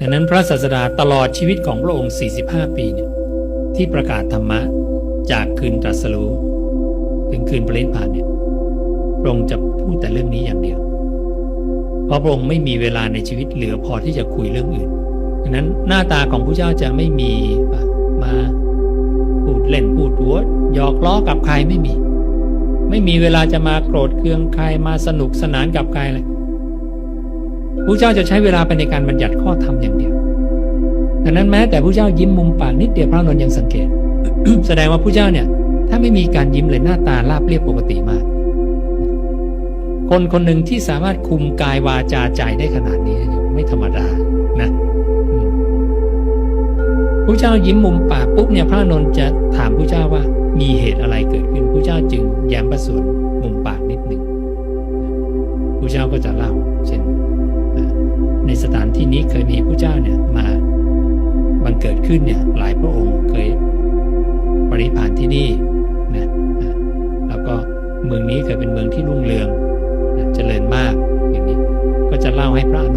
ดังนั้นพระศาสดาตลอดชีวิตของพระองค์ 45 ปีเนี่ยที่ประกาศธรรมะจากคืนตรัสรู้ถึงคืนปรินิพพานเนี่ยพระองค์จะพูดแต่เรื่องนี้อย่างเดียว เพราะพระองค์ไม่มีเวลาในชีวิตเหลือพอที่จะคุยเรื่องอื่นดังนั้นหน้าตาของพระเจ้าจะไม่มีมาพูดเล่นพูดหัวหยอกล้อกับใครไม่มี ไม่มีเวลาจะมาโกรธเคืองใครมาสนุกสนานกับใครเลย พระเจ้าจะใช้เวลาไปในการบัญญัติข้อธรรมอย่างเดียวดังนั้นแม้แต่พระเจ้ายิ้มมุมปากนิดเดียวพระนนท์ยังสังเกต แสดงว่าพระเจ้าเนี่ย ถ้าไม่มีการยิ้มเลยหน้าตาราบเรียบปกติมาก คนคนหนึ่งที่สามารถคุมกายวาจาใจได้ขนาดนี้ไม่ธรรมดานะพระเจ้ายิ้มมุมปากปุ๊บเนี่ยพระนนท์จะถามพระเจ้าว่า มีเหตุอะไรเกิดขึ้นพระเจ้าจึงแย้มประสวนมุมปากนิดหนึ่งพระเจ้าก็จะเล่า นี้เคยมีผู้เจ้าเนี่ยมาบังเกิดขึ้นเนี่ยหลายพระองค์เคยปริพานที่นี่นะแล้วก็เมืองนี้เคยเป็นเมืองที่รุ่งเรืองนะเจริญมากอย่างนี้ก็จะเล่าให้พระอน